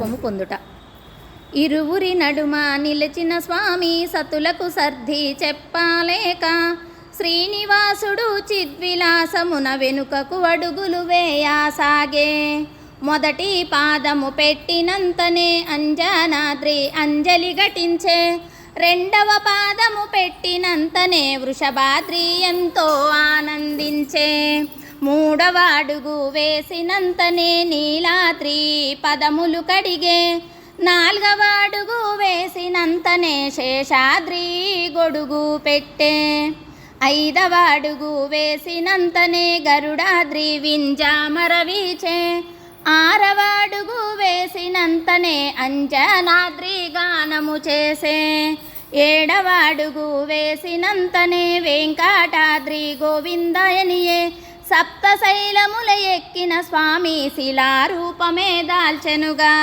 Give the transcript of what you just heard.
పొందుట. ఇరువురి నడుమ నిలిచిన స్వామి సతులకు సర్ది చెప్పాలేక శ్రీనివాసుడు చిద్విలాసమున వెనుకకు అడుగులు వేయాసాగే. మొదటి పాదము పెట్టినంతనే అంజనాద్రి అంజలి ఘటించే. రెండవ పాదము పెట్టినంతనే వృషభాద్రి ఎంతో ఆనందించే. మూడవ అడుగు వేసినంతనే నీలాద్రి పదములు కడిగే. నాలుగవ అడుగు వేసినంతనే శేషాద్రి గొడుగు పెట్టే. ఐదవ అడుగు వేసినంతనే గరుడాద్రి వింజామరవీచే ఆరవ అడుగు వేసినంతనే అంజనాద్రి గానము చేసే. ఏడవ అడుగు వేసినంతనే వెంకటాద్రి గోవిందయనియే. సప్త ఎక్కిన స్వామి శిలారూపమే దాల్చెనుగా.